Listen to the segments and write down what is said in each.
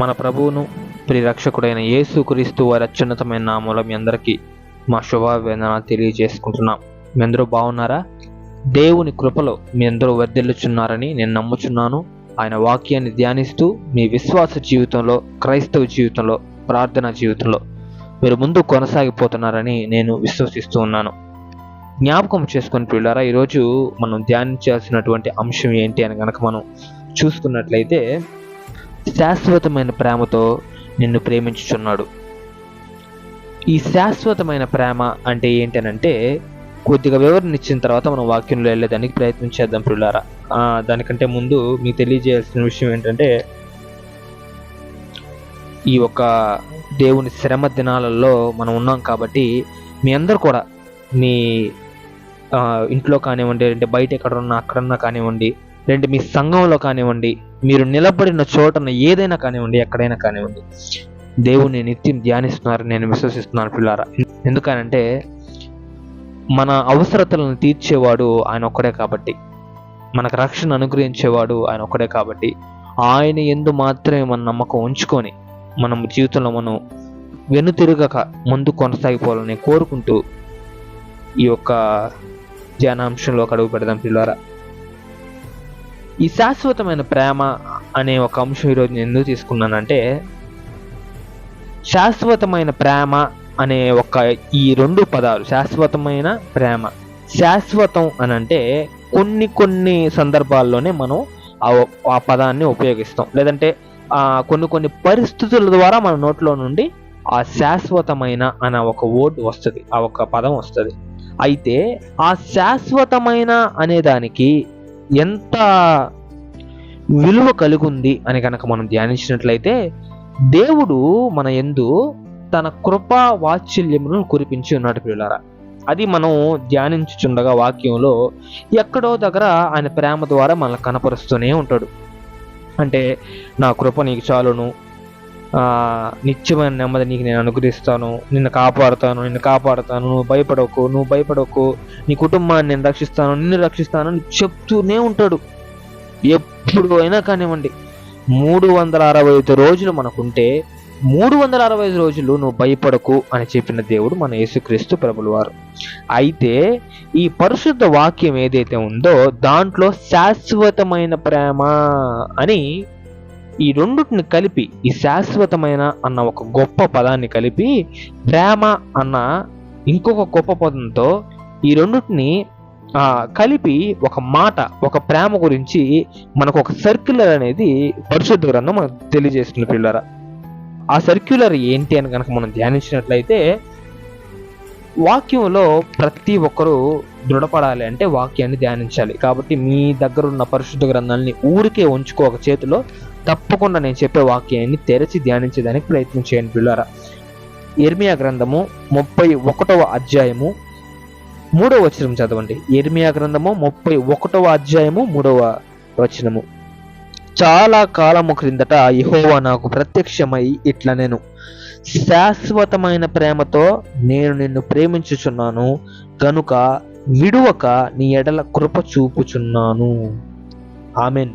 మన ప్రభువును ప్రిరక్షకుడైన యేసు క్రీస్తు వారి అత్యున్నతమైన నామంలో మీ అందరికీ మా శుభాభివందనాలు తెలియజేసుకుంటున్నాం. మీ అందరూ బాగున్నారా? దేవుని కృపలో మీ అందరూ వర్ధిల్లుచున్నారని నేను నమ్ముచున్నాను. ఆయన వాక్యాన్ని ధ్యానిస్తూ మీ విశ్వాస జీవితంలో క్రైస్తవ జీవితంలో ప్రార్థన జీవితంలో మీరు ముందు కొనసాగిపోతున్నారని నేను విశ్వసిస్తూ ఉన్నాను. జ్ఞాపకం చేసుకుని పిల్లారా ఈరోజు మనం ధ్యానించాల్సినటువంటి అంశం ఏంటి అని కనుక మనం చూసుకున్నట్లయితే శాశ్వతమైన ప్రేమతో నిన్ను ప్రేమించుచున్నాడు. ఈ శాశ్వతమైన ప్రేమ అంటే ఏంటనంటే కొద్దిగా వివరణ ఇచ్చిన తర్వాత మనం వాక్యంలో వెళ్ళేదానికి ప్రయత్నం చేద్దాం పిల్లారా దానికంటే ముందు మీకు తెలియజేయాల్సిన విషయం ఏంటంటే ఈ యొక్క దేవుని శ్రమ దినాలలో మనం ఉన్నాం కాబట్టి మీ అందరు కూడా మీ ఇంట్లో కానివ్వండి అంటే బయట ఎక్కడున్నా అక్కడన్నా కానివ్వండి లేదంటే మీ సంఘంలో కానివ్వండి మీరు నిలబడిన చోటన ఏదైనా కానివ్వండి ఎక్కడైనా కానివ్వండి దేవుని నిత్యం ధ్యానిస్తున్నారని నేను విశ్వసిస్తున్నాను పిల్లారా. ఎందుకనంటే మన అవసరతలను తీర్చేవాడు ఆయన ఒక్కడే కాబట్టి మనకు రక్షణ అనుగ్రహించేవాడు ఆయన ఒక్కడే కాబట్టి ఆయన ఎందు మాత్రమే మన నమ్మకం ఉంచుకొని మనం జీవితంలో మనం వెనుతిరగక ముందు కొనసాగిపోవాలని కోరుకుంటూ ఈ యొక్క ధ్యానాంశంలో అడుగు పెడదాం పిల్లారా. ఈ శాశ్వతమైన ప్రేమ అనే ఒక అంశం ఈరోజు నేను ఎందుకు తీసుకున్నానంటే శాశ్వతమైన ప్రేమ అనే ఒక ఈ రెండు పదాలు శాశ్వతమైన ప్రేమ శాశ్వతం అని అంటే కొన్ని కొన్ని సందర్భాల్లోనే మనం ఆ ఆ పదాన్ని ఉపయోగిస్తాం. లేదంటే ఆ కొన్ని కొన్ని పరిస్థితుల ద్వారా మన నోట్లో నుండి ఆ శాశ్వతమైన అన్న ఒక వర్డ్ వస్తుంది ఆ ఒక పదం వస్తుంది. అయితే ఆ శాశ్వతమైన అనే దానికి ఎంత విలువ కలిగి ఉంది అని కనుక మనం ధ్యానించినట్లయితే దేవుడు మన యందు తన కృపా వాత్సల్యమును కురిపించి ఉన్నాడు పిల్లలారా అది మనం ధ్యానించుచుండగా వాక్యంలో ఎక్కడో దగ్గర ఆయన ప్రేమ ద్వారా మనల్ని కనపరుస్తూనే ఉంటాడు. అంటే నా కృప నీకు చాలును నిత్యమైన నెమ్మది నీకు నేను అనుగ్రహిస్తాను. నిన్ను కాపాడుతాను నిన్ను కాపాడుతాను. నువ్వు భయపడకు నువ్వు భయపడకు. నీ కుటుంబాన్ని నేను రక్షిస్తాను నిన్ను రక్షిస్తాను అని చెప్తూనే ఉంటాడు. ఎప్పుడు అయినా కానివ్వండి. మూడు వందల అరవై ఐదు రోజులు మనకుంటే మూడు వందల అరవై ఐదు రోజులు నువ్వు భయపడకు అని చెప్పిన దేవుడు మన యేసుక్రీస్తు ప్రభులు వారు అయితే ఈ పరిశుద్ధ వాక్యం ఏదైతే ఉందో దాంట్లో శాశ్వతమైన ప్రేమ అని ఈ రెండుటిని కలిపి ఈ శాశ్వతమైన అన్న ఒక గొప్ప పదాన్ని కలిపి ప్రేమ అన్న ఇంకొక గొప్ప పదంతో ఈ రెండుటిని కలిపి ఒక మాట ఒక ప్రేమ గురించి మనకు ఒక సర్క్యులర్ అనేది పరిశుద్ధ గ్రంథం మనకు తెలియజేస్తుంది పిల్లరా ఆ సర్క్యులర్ ఏంటి అని కనుక మనం ధ్యానించినట్లయితే వాక్యంలో ప్రతి ఒక్కరూ దృఢపడాలి అంటే వాక్యాన్ని ధ్యానించాలి. కాబట్టి మీ దగ్గర ఉన్న పరిశుద్ధ గ్రంథాలని ఊరికే ఉంచుకోక చేతిలో తప్పకుండా నేను చెప్పే వాక్యాన్ని తెరచి ధ్యానించడానికి ప్రయత్నం చేయండి పిల్లరా. ఎర్మియా గ్రంథము ముప్పై ఒకటవ అధ్యాయము మూడవ వచనం చదవండి. ఎర్మియా గ్రంథము ముప్పై ఒకటవ అధ్యాయము మూడవ వచనము. చాలా కాలము క్రిందట యహోవా నాకు ప్రత్యక్షమై ఇట్లా నేను శాశ్వతమైన ప్రేమతో నేను నిన్ను ప్రేమించుచున్నాను. కనుక విడువక నీ ఎడల కృప చూపుచున్నాను. ఆమెన్.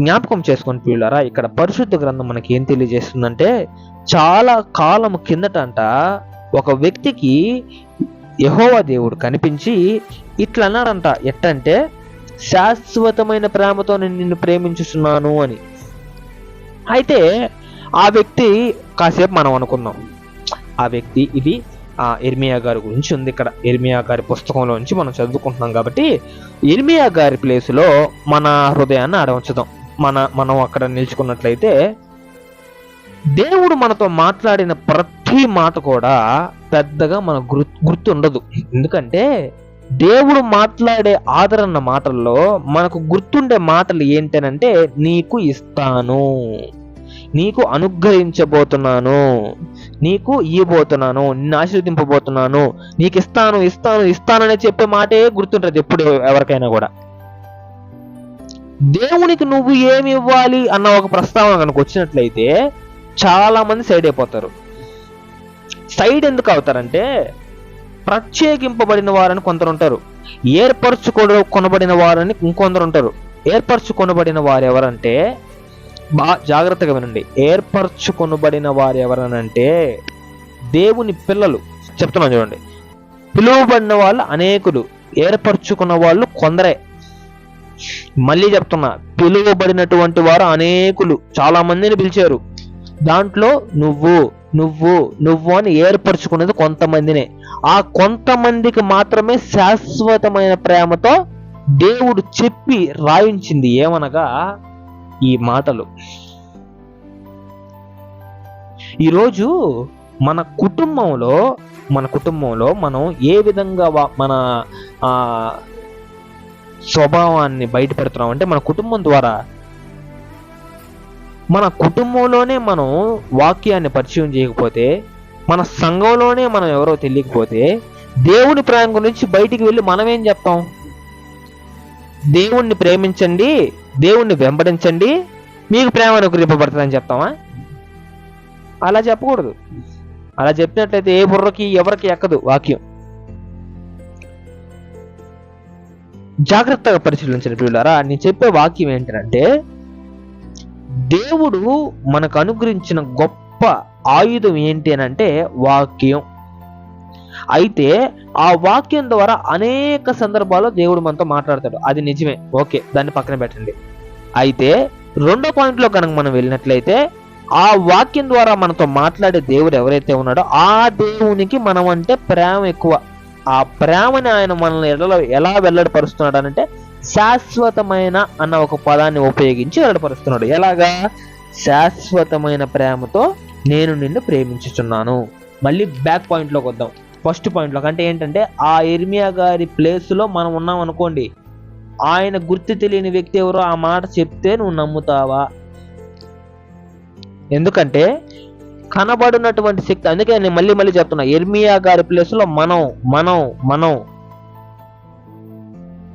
జ్ఞాపకం చేసుకొని పిల్లరా ఇక్కడ పరిశుద్ధ గ్రంథం మనకి ఏం తెలియజేస్తుందంటే చాలా కాలం కిందట అంట ఒక వ్యక్తికి యహోవా దేవుడు కనిపించి ఇట్లా అన్నాడంట ఎట్టంటే శాశ్వతమైన ప్రేమతో నేను నిన్ను ప్రేమించుతున్నాను అని. అయితే ఆ వ్యక్తి కాసేపు మనం అనుకున్నాం ఆ వ్యక్తి ఇది ఆ ఎర్మియా గారి గురించి ఉంది ఇక్కడ. ఎర్మియా గారి పుస్తకంలో నుంచి మనం చదువుకుంటున్నాం కాబట్టి ఎర్మియా గారి ప్లేస్లో మన హృదయాన్ని ఆడవంచుదాం మన మనం అక్కడ నిల్చుకున్నట్లయితే దేవుడు మనతో మాట్లాడిన ప్రతి మాట కూడా పెద్దగా మన గుర్తుండదు. ఎందుకంటే దేవుడు మాట్లాడే ఆదరణ మాటల్లో మనకు గుర్తుండే మాటలు ఏంటనంటే నీకు ఇస్తాను నీకు అనుగ్రహించబోతున్నాను నీకు ఇవ్వబోతున్నాను నిన్ను ఆశీర్వదింపబోతున్నాను నీకు ఇస్తాను ఇస్తాను ఇస్తానని చెప్పే మాటే గుర్తుంటుంది ఎప్పుడు ఎవరికైనా కూడా. దేవునికి నువ్వు ఏమి ఇవ్వాలి అన్న ఒక ప్రస్తావన కనుక వచ్చినట్లయితే చాలా మంది సైడ్ అయిపోతారు. సైడ్ ఎందుకు అవుతారంటే ప్రత్యేకింపబడిన వారని కొందరు ఉంటారు. ఏర్పరచుకో కొనబడిన వారని ఇంకొందరు ఉంటారు. ఏర్పరచుకొనబడిన వారు ఎవరంటే బా జాగ్రత్తగా వినండి. ఏర్పరచుకొనబడిన వారు ఎవరనంటే దేవుని పిల్లలు. చెప్తున్నాను చూడండి. పిలువబడిన వాళ్ళు అనేకులు. ఏర్పరచుకున్న వాళ్ళు కొందరే. మళ్ళీ చెప్తున్నా పిలువబడినటువంటి వారు అనేకులు చాలా మందిని పిలిచారు. దాంట్లో నువ్వు నువ్వు నువ్వు అని ఏర్పరచుకున్నది కొంతమందినే. ఆ కొంతమందికి మాత్రమే శాశ్వతమైన ప్రేమతో దేవుడు చెప్పి రాయించింది ఏమనగా ఈ మాటలు. ఈరోజు మన కుటుంబంలో మన కుటుంబంలో మనం ఏ విధంగా మన స్వభావాన్ని బయట పెడుతున్నాం అంటే మన కుటుంబం ద్వారా. మన కుటుంబంలోనే మనం వాక్యాన్ని పరిచయం చేయకపోతే మన సంఘంలోనే మనం ఎవరో తెలియకపోతే దేవుని ప్రేమ గురించి బయటికి వెళ్ళి మనం ఏం చెప్తాం? దేవుణ్ణి ప్రేమించండి దేవుణ్ణి వెంబడించండి మీకు ప్రేమ అనుగ్రహింపబడుతుందని చెప్తామా? అలా చెప్పకూడదు. అలా చెప్పినట్లయితే ఏ బుర్రకి ఎవరికి ఎక్కదు వాక్యం. జాగ్రత్తగా పరిశీలించిన పిల్లలారా నేను చెప్పే వాక్యం ఏంటంటే దేవుడు మనకు అనుగ్రహించిన గొప్ప ఆయుధం ఏంటి అని అంటే వాక్యం. అయితే ఆ వాక్యం ద్వారా అనేక సందర్భాల్లో దేవుడు మనతో మాట్లాడతాడు. అది నిజమే. ఓకే దాన్ని పక్కన పెట్టండి. అయితే రెండో పాయింట్లో కనుక మనం వెళ్ళినట్లయితే ఆ వాక్యం ద్వారా మనతో మాట్లాడే దేవుడు ఎవరైతే ఉన్నాడో ఆ దేవునికి మనం అంటే ప్రేమ ఎక్కువ. ఆ ప్రేమని ఆయన మనల్ని ఎలా ఎలా వెల్లడిపరుస్తున్నాడు అంటే శాశ్వతమైన అన్న ఒక పదాన్ని ఉపయోగించి వెల్లడిపరుస్తున్నాడు. ఎలాగా? శాశ్వతమైన ప్రేమతో నేను నిన్ను ప్రేమించుచున్నాను. మళ్ళీ బ్యాక్ పాయింట్లోకి వద్దాం. ఫస్ట్ పాయింట్లోకి అంటే ఏంటంటే ఆ ఇర్మియా గారి ప్లేస్లో మనం ఉన్నాం అనుకోండి. ఆయన గుర్తు తెలియని వ్యక్తి ఎవరో ఆ మాట చెప్తే నువ్వు నమ్ముతావా? ఎందుకంటే కనబడినటువంటి శక్తి. అందుకే నేను మళ్ళీ మళ్ళీ చెప్తున్నా ఎర్మియా గారి ప్లేస్లో మనం మనం మనం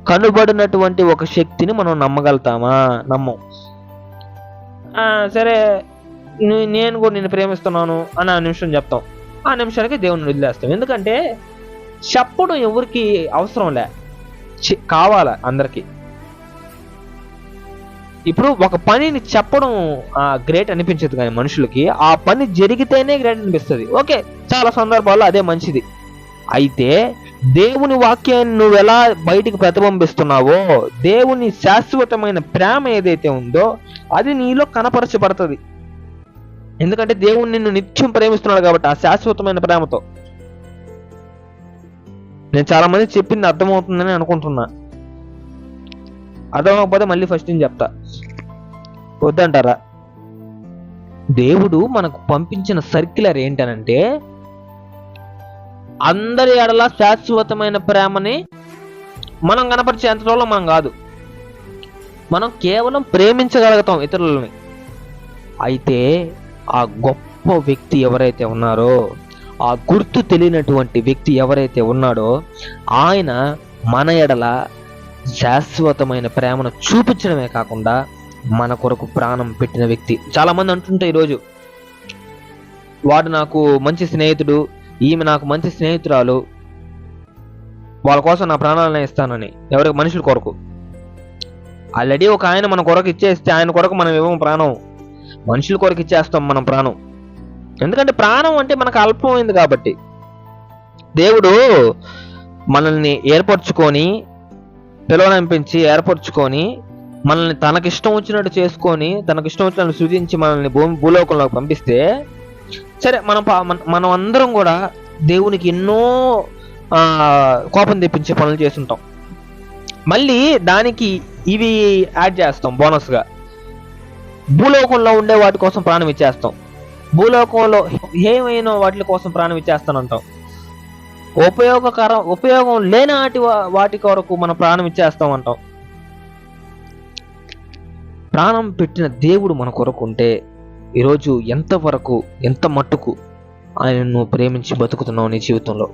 కనబడినటువంటి ఒక శక్తిని మనం నమ్మగలుగుతామా? నమ్మం. సరే నేను కూడా నేను ప్రేమిస్తున్నాను అని ఆ నిమిషం చెప్తాం. ఆ నిమిషానికి దేవుని వదిలేస్తాం. ఎందుకంటే చెప్పడం ఎవరికి అవసరం లే. కావాలా అందరికీ. ఇప్పుడు ఒక పనిని చెప్పడం గ్రేట్ అనిపించదు కానీ మనుషులకి. ఆ పని జరిగితేనే గ్రేట్ అనిపిస్తుంది. ఓకే చాలా సందర్భాల్లో అదే మంచిది. అయితే దేవుని వాక్యాన్ని నువ్వు ఎలా బయటికి ప్రతిబింబిస్తున్నావో దేవుని శాశ్వతమైన ప్రేమ ఏదైతే ఉందో అది నీలో కనపరచబడుతుంది. ఎందుకంటే దేవుడు నిన్ను నిత్యం ప్రేమిస్తున్నాడు కాబట్టి ఆ శాశ్వతమైన ప్రేమతో. నేను చాలా మంది చెప్పింది అర్థమవుతుందని అనుకుంటున్నా. అర్థమవకపోతే మళ్ళీ ఫస్ట్ నుంచి చెప్తా. వద్దంటారా? దేవుడు మనకు పంపించిన సర్క్యులర్ ఏంటనంటే అందరి ఎడల శాశ్వతమైన ప్రేమని మనం కనపరిచే అంతలో మనం కాదు. మనం కేవలం ప్రేమించగలుగుతాం ఇతరులని. అయితే ఆ గొప్ప వ్యక్తి ఎవరైతే ఉన్నారో ఆ గుర్తు తెలియనటువంటి వ్యక్తి ఎవరైతే ఉన్నాడో ఆయన మన ఎడల శాశ్వతమైన ప్రేమను చూపించడమే కాకుండా మన కొరకు ప్రాణం పెట్టిన వ్యక్తి. చాలా మంది అంటుంటే ఈరోజు వాడు నాకు మంచి స్నేహితుడు ఈమె నాకు మంచి స్నేహితురాలు వాళ్ళ కోసం నా ప్రాణాలను ఇస్తానని ఎవరికి మనుషుల కొరకు. ఆల్రెడీ ఒక ఆయన మన కొరకు ఇచ్చేస్తే ఆయన కొరకు మనం ఇవ్వము ప్రాణం. మనుషుల కొరకు ఇచ్చేస్తాం మనం ప్రాణం. ఎందుకంటే ప్రాణం అంటే మనకు అల్పమైంది కాబట్టి. దేవుడు మనల్ని ఏర్పరచుకొని పిలవనంపించి ఏర్పరచుకొని మనల్ని తనకిష్టం వచ్చినట్టు చేసుకొని తనకిష్టం వచ్చినట్టు సృజించి మనల్ని భూమి భూలోకంలోకి పంపిస్తే సరే మనం పా- మన- మనం అందరం కూడా దేవునికి ఎన్నో కోపం తెప్పించే పనులు చేస్తుంటాం. మళ్ళీ దానికి ఇవి యాడ్ చేస్తాం బోనస్గా. భూలోకంలో ఉండే వాటి కోసం ప్రాణం ఇచ్చేస్తాం. భూలోకంలో ఏమైనా వాటి కోసం ప్రాణం ఇచ్చేస్తానంటాం. ఉపయోగకరం ఉపయోగం లేని వాటి వాటి కొరకు మన ప్రాణం ఇచ్చేస్తాం అంటాం. ప్రాణం పెట్టిన దేవుడు మన కొరకు ఉంటే ఈరోజు ఎంతవరకు ఎంత మట్టుకు ఆయనను నువ్వు ప్రేమించి బతుకుతున్నావు నీ జీవితంలో?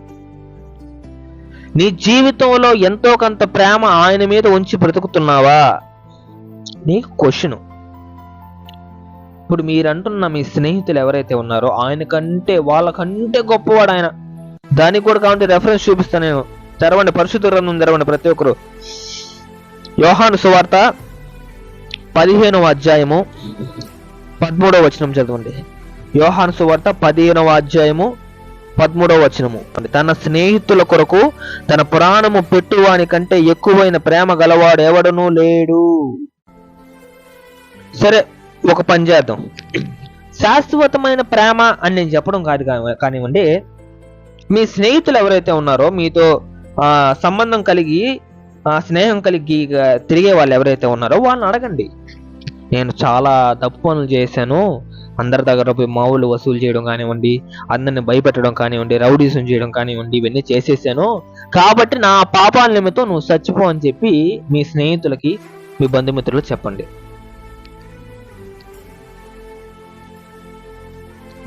నీ జీవితంలో ఎంతో కొంత ప్రేమ ఆయన మీద ఉంచి బ్రతుకుతున్నావా? నీకు క్వశ్చన్. ఇప్పుడు మీరంటున్న మీ స్నేహితులు ఎవరైతే ఉన్నారో ఆయన కంటే వాళ్ళకంటే గొప్పవాడు ఆయన. దానికి కూడా కావాలంటే రెఫరెన్స్ చూపిస్తాను నేను. తెరవండి పరిశుద్ధ గ్రంథం తెరవండి ప్రతి ఒక్కరు. యోహాను సువార్త పదిహేనవ అధ్యాయము పదమూడవ వచనం చదవండి. యోహాను సువార్త పదిహేనవ అధ్యాయము పదమూడవ వచనము. తన స్నేహితుల కొరకు తన ప్రాణము పెట్టువాని కంటే ఎక్కువైన ప్రేమ గలవాడు ఎవడనూ లేడు. సరే ఒక పని చేద్దాం. శాశ్వతమైన ప్రేమ అని నేను చెప్పడం కాదు కానివ్వండి మీ స్నేహితులు ఎవరైతే ఉన్నారో మీతో సంబంధం కలిగి స్నేహం కలిగి తిరిగే వాళ్ళు ఎవరైతే ఉన్నారో వాళ్ళని అడగండి. నేను చాలా తప్పు పనులు చేశాను. అందరి దగ్గర పోయి మావులు వసూలు చేయడం కానివ్వండి అందరిని భయపెట్టడం కానివ్వండి రౌడీసం చేయడం కానివ్వండి ఇవన్నీ చేసేసాను. కాబట్టి నా పాపాల నిమిత్తం నువ్వు చచ్చిపో అని చెప్పి మీ స్నేహితులకి మీ బంధుమిత్రులు చెప్పండి.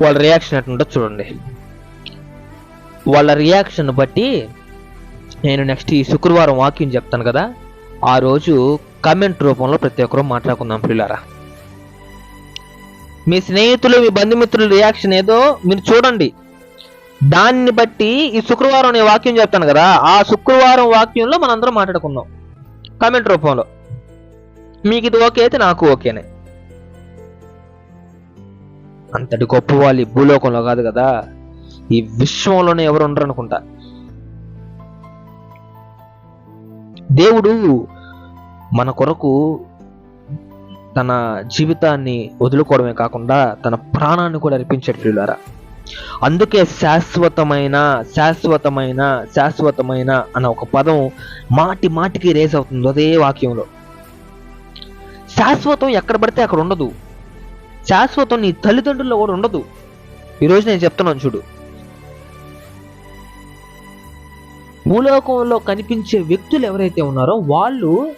వాళ్ళ రియాక్షన్ ఎట్లుంటో చూడండి. వాళ్ళ రియాక్షన్ బట్టి నేను నెక్స్ట్ ఈ శుక్రవారం వాక్యం చెప్తాను కదా. ఆ రోజు కమెంట్ రూపంలో ప్రతి ఒక్కరూ మాట్లాడుకుందాం పిల్లారా మీ స్నేహితులు మీ బంధుమిత్రుల రియాక్షన్ ఏదో మీరు చూడండి. దాన్ని బట్టి ఈ శుక్రవారం నేను వాక్యం చెప్తాను కదా. ఆ శుక్రవారం వాక్యంలో మనందరం మాట్లాడుకుందాం. కమెంట్ రూపంలో. మీకు ఇది ఓకే అయితే నాకు ఓకేనే అంతటి గొప్ప వాళ్ళు భూలోకంలో కాదు కదా. ఈ విశ్వంలోనే ఎవరు ఉండరు అనుకుంటా. దేవుడు మన కొరకు తన జీవితాన్ని వదులుకోవడమే కాకుండా తన ప్రాణాన్ని కూడా అర్పించాడు అందుకే శాశ్వతమైన శాశ్వతమైన శాశ్వతమైన అన్న ఒక పదం మాటి మాటికి రేస్ అవుతుంది అదే వాక్యంలో. శాశ్వతం ఎక్కడ పడితే అక్కడ ఉండదు. శాశ్వతం నీ తల్లిదండ్రుల్లో కూడా ఉండదు. ఈరోజు నేను చెప్తున్నాను చూడు. భూలోకంలో కనిపించే వ్యక్తులు ఎవరైతే ఉన్నారో వాళ్ళు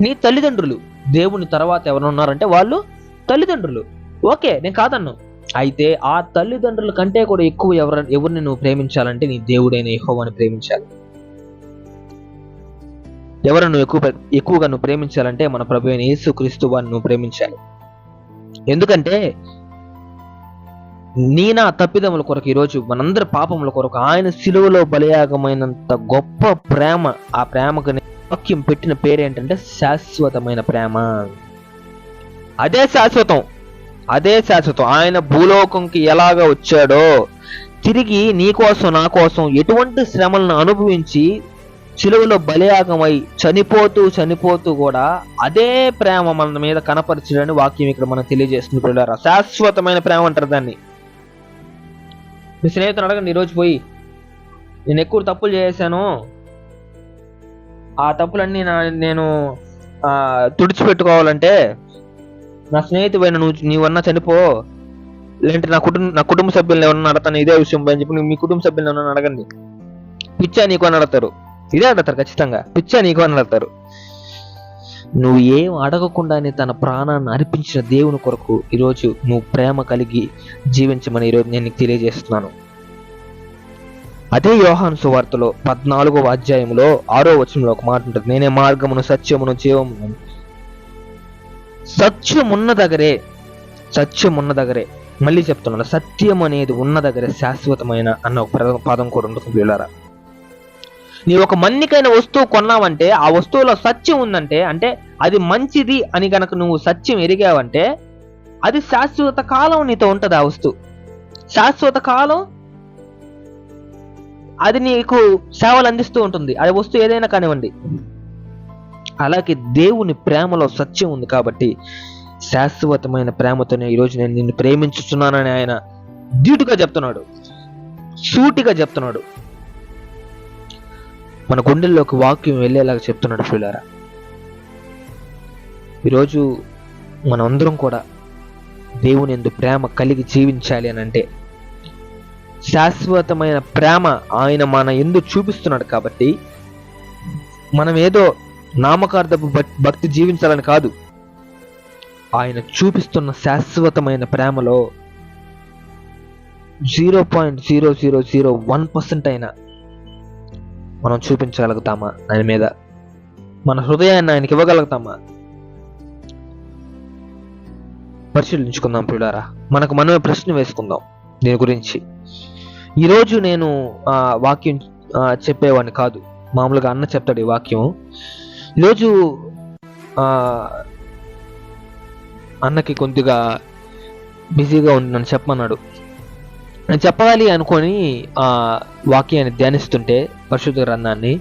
నీ తల్లిదండ్రులు. దేవుని తర్వాత ఎవరు ఉన్నారంటే వాళ్ళు తల్లిదండ్రులు. ఓకే నేను కాదన్ను. అయితే ఆ తల్లిదండ్రుల కంటే కూడా ఎక్కువ ఎవరు ఎవరిని నువ్వు ప్రేమించాలంటే నీ దేవుడైన యహోవాని ప్రేమించాలి. ఎవరు నువ్వు ఎక్కువ ఎక్కువగా నువ్వు ప్రేమించాలంటే మన ప్రభు అయిన యేసు క్రీస్తు వారిని నువ్వు ప్రేమించాలి. ఎందుకంటే నేనా తప్పిదముల కొరకు ఈరోజు మనందరి పాపముల కొరకు ఆయన సిలువలో బలియాగమైనంత గొప్ప ప్రేమ ఆ ప్రేమకు వాక్యం పెట్టిన పేరేంటంటే శాశ్వతమైన ప్రేమ. అదే శాశ్వతం అదే శాశ్వతం. ఆయన భూలోకంకి ఎలాగ వచ్చాడో తిరిగి నీ కోసం నా కోసం ఎటువంటి శ్రమలను అనుభవించి చిలువలో బలియాగమై చనిపోతూ చనిపోతూ కూడా అదే ప్రేమ మన మీద కనపరచడని వాక్యం ఇక్కడ మనం తెలియజేస్తుంది పిల్లరా శాశ్వతమైన ప్రేమ అంటారు దాన్ని. మీ స్నేహితుని అడగండి ఈరోజు పోయి. నేను ఎక్కువ తప్పులు చేశాను. ఆ తప్పులన్నీ నా నేను తుడిచిపెట్టుకోవాలంటే నా స్నేహితుడైన నువ్వు నీవన్నా చనిపో. లేదంటే నా కుటుంబ నా కుటుంబ సభ్యులను ఎవరన్నా అడతాను ఇదే విషయం అని చెప్పి మీ కుటుంబ సభ్యులను ఎవరన్నా అడగండి. పిచ్చా నీకు అని అడతారు. ఇదే అడతారు ఖచ్చితంగా. పిచ్చా నీకు అని అడతారు. నువ్వు ఏం అడగకుండానే తన ప్రాణాన్ని అర్పించిన దేవుని కొరకు ఈరోజు నువ్వు ప్రేమ కలిగి జీవించమని ఈరోజు నేను నీకు తెలియజేస్తున్నాను. అదే యోహాను సువార్తలో పద్నాలుగో అధ్యాయంలో ఆరో వచనంలో ఒక మాట ఉంటుంది. నేనే మార్గమును సత్యమును జీవమును. సత్యం ఉన్న దగ్గరే సత్యం ఉన్న దగ్గరే. మళ్ళీ చెప్తున్నాను సత్యం అనేది ఉన్న దగ్గరే శాశ్వతమైన అన్న ఒక పదం కూడా ఉంటుంది వీళ్ళారా నీవు ఒక మన్నికైన వస్తువు కొన్నావంటే ఆ వస్తువులో సత్యం ఉందంటే అంటే అది మంచిది అని గనక నువ్వు సత్యం ఎరిగావంటే అది శాశ్వత కాలం నీతో ఉంటుంది ఆ వస్తువు. శాశ్వత కాలం అది నీకు సేవలు అందిస్తూ ఉంటుంది. అది వస్తువు ఏదైనా కానివ్వండి. అలాగే దేవుని ప్రేమలో సత్యం ఉంది కాబట్టి శాశ్వతమైన ప్రేమతోనే ఈరోజు నేను నిన్ను ప్రేమించుతున్నానని ఆయన డ్యూటీగా చెప్తున్నాడు. సూటిగా చెప్తున్నాడు. మన గుండెల్లోకి వాక్యం వెళ్ళేలాగా చెప్తున్నాడు ఫిలారా ఈరోజు మనందరం కూడా దేవుని ఎందు ప్రేమ కలిగి జీవించాలి అని అంటే శాశ్వతమైన ప్రేమ ఆయన మన ఎందు చూపిస్తున్నాడు కాబట్టి మనం ఏదో నామకార్థపు భక్తి జీవించాలని కాదు. ఆయన చూపిస్తున్న శాశ్వతమైన ప్రేమలో zero point zero zero zero one percent అయినా మనం చూపించగలుగుతామా? ఆయన మీద మన హృదయాన్ని ఆయనకి ఇవ్వగలుగుతామా? పరిశీలించుకుందాం ప్రియులారా. మనకు మనమే ప్రశ్న వేసుకుందాం దీని గురించి. ఈరోజు నేను ఆ, వాక్యం చెప్పేవాడిని కాదు. మామూలుగా అన్న చెప్తాడు ఈ వాక్యం ఈరోజు అన్నకి కొద్దిగా బిజీగా ఉండి నన్ను చెప్పమన్నాడు. చెప్పాలి అనుకొని ఆ వాక్యాన్ని ధ్యానిస్తుంటే పరిశుద్ధ గ్రంథాన్ని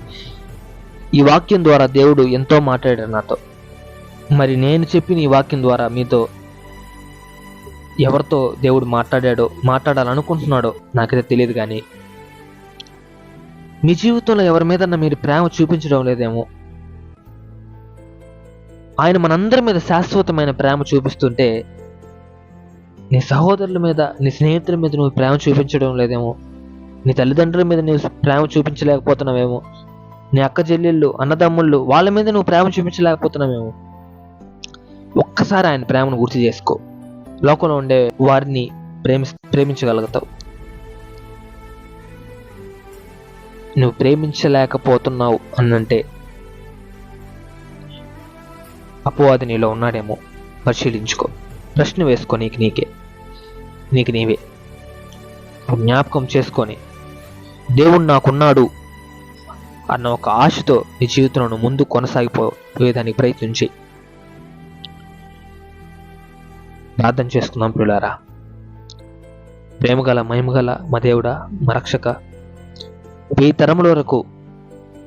ఈ వాక్యం ద్వారా దేవుడు ఎంతో మాట్లాడాడు నాతో. మరి నేను చెప్పిన ఈ వాక్యం ద్వారా మీతో ఎవరితో దేవుడు మాట్లాడాడో మాట్లాడాలనుకుంటున్నాడో నాకైతే తెలియదు కానీ మీ జీవితంలో ఎవరి మీదన్నా మీరు ప్రేమ చూపించడం లేదేమో? ఆయన మనందరి మీద శాశ్వతమైన ప్రేమ చూపిస్తుంటే నీ సహోదరుల మీద నీ స్నేహితుల మీద నువ్వు ప్రేమ చూపించడం లేదేమో. నీ తల్లిదండ్రుల మీద నువ్వు ప్రేమ చూపించలేకపోతున్నావేమో. నీ అక్క చెల్లెళ్ళు అన్నదమ్ముళ్ళు వాళ్ళ మీద నువ్వు ప్రేమ చూపించలేకపోతున్నావేమో. ఒక్కసారి ఆయన ప్రేమను గుర్తు చేసుకో. లోకంలో ఉండే వారిని ప్రేమి ప్రేమించగలుగుతావు. నువ్వు ప్రేమించలేకపోతున్నావు అనంటే అపవాది నీలో ఉన్నాడేమో. పరిశీలించుకో. ప్రశ్న వేసుకో నీకు నీకే. నీకు నీవే. జ్ఞాపకం చేసుకొని దేవుడు నాకున్నాడు అన్న ఒక ఆశతో నీ జీవితంలో ముందు కొనసాగిపోయేదానికి ప్రయత్నించి ప్రార్థన చేసుకుందాం పిల్లారా ప్రేమగల మహిమగల మా దేవుడా మా రక్షక వెయ్యి తరముల వరకు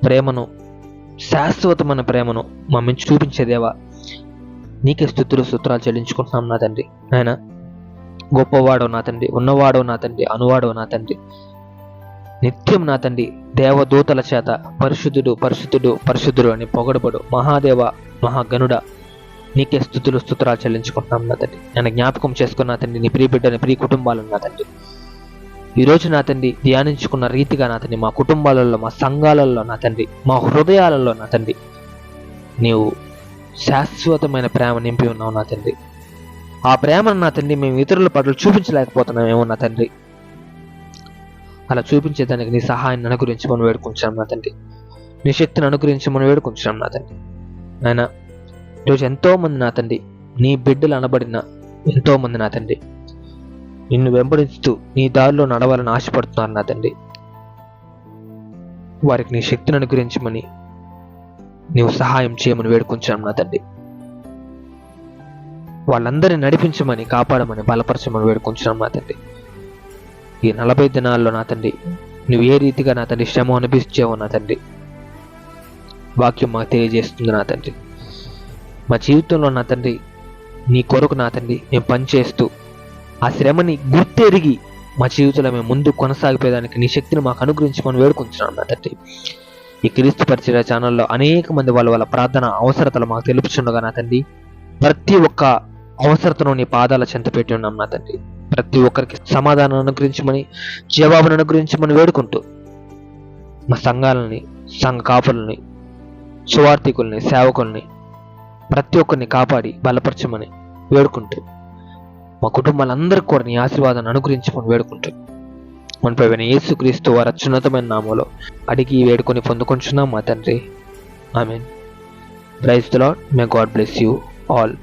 ప్రేమను శాశ్వతమైన ప్రేమను మా చూపించేదేవా నీకే స్థుతులు సూత్రాలు చెల్లించుకుంటున్నాం నా తండ్రి. ఆయన గొప్పవాడో నా తండ్రి ఉన్నవాడో నా తండ్రి అనువాడో నా తండ్రి. నిత్యం నా తండ్రి దేవదూతల చేత పరిశుద్ధుడు పరిశుద్ధుడు పరిశుద్ధుడు అని పొగడబడు మహాదేవ మహాగనుడ. నీకే స్థుతులు స్థుతురాలు చెల్లించుకుంటున్నాం నా తండ్రి. నేను జ్ఞాపకం చేసుకున్న తండ్రి నీ ప్రియ బిడ్డని ప్రియ కుటుంబాలను నా తండ్రి. ఈరోజు నా తండ్రి ధ్యానించుకున్న రీతిగా నా తండ్రి మా కుటుంబాలలో మా సంఘాలలో నా తండ్రి మా హృదయాలలో నా తండ్రి. నీవు శాశ్వతమైన ప్రేమ నింపి ఉన్నావు నా తండ్రి. ఆ ప్రేమను నా తండ్రి మేము ఇతరుల పట్ల చూపించలేకపోతున్నామేమో నా తండ్రి. అలా చూపించేదానికి నీ సహాయాన్ని అనుగురించి మనం వేడుకుంటున్నాం నా తండ్రి. నీ శక్తిని అనుగురించి మనం వేడుకుంటున్నాం నా తండ్రి. ఆయన ఈరోజు ఎంతో మంది నా తండ్రి నీ బిడ్డలు అనబడిన ఎంతో మంది నా తండ్రి. నిన్ను వెంబడిస్తూ నీ దారిలో నడవాలని ఆశపడుతున్నారు నా తండ్రి. వారికి నీ శక్తిని అనుగురించమని నీవు సహాయం చేయమని వేడుకుంటున్నాం నా తండ్రి. వాళ్ళందరినీ నడిపించమని కాపాడమని బలపరచమని వేడుకుంటున్నాం నా తండ్రి. ఈ నలభై దినాల్లో నా తండ్రి నువ్వు ఏ రీతిగా నా తండ్రి శ్రమ అనిపించావో నా తండ్రి. వాక్యం మాకు తెలియజేస్తుంది నా తండ్రి. మా జీవితంలో నా తండ్రి నీ కొరకు నా తండ్రి మేము పనిచేస్తూ ఆ శ్రమని గుర్తెరిగి మా జీవితంలో మేము ముందు కొనసాగిపోయేదానికి నీ శక్తిని మాకు అనుగ్రహించమని వేడుకుంటున్నాం నా తండ్రి. ఈ క్రీస్తు పరిచయ ఛానల్లో అనేక మంది వాళ్ళ వాళ్ళ ప్రార్థన అవసరతలు మాకు తెలుపుచుండగా నా తండ్రి. ప్రతి ఒక్క అవసరతను నీ పాదాల చెంత పెట్టి ఉన్నాం నా తండ్రి. ప్రతి ఒక్కరికి సమాధానం అనుగ్రహించమని జవాబును అనుగ్రహించమని వేడుకుంటూ మా సంఘాలని సంఘ కాపులని సువార్థికుల్ని సేవకుల్ని ప్రతి ఒక్కరిని కాపాడి బలపరచమని వేడుకుంటూ మా కుటుంబాలందరికీ కూడా నీ ఆశీర్వాదాన్ని అనుగ్రహించమని వేడుకుంటూ మన ప్రవీణ యేసుక్రీస్తు వారి అత్యున్నతమైన నామంలో అడిగి వేడుకొని పొందుకుంటున్నాం మా తండ్రి. I mean praise the Lord may God bless you all.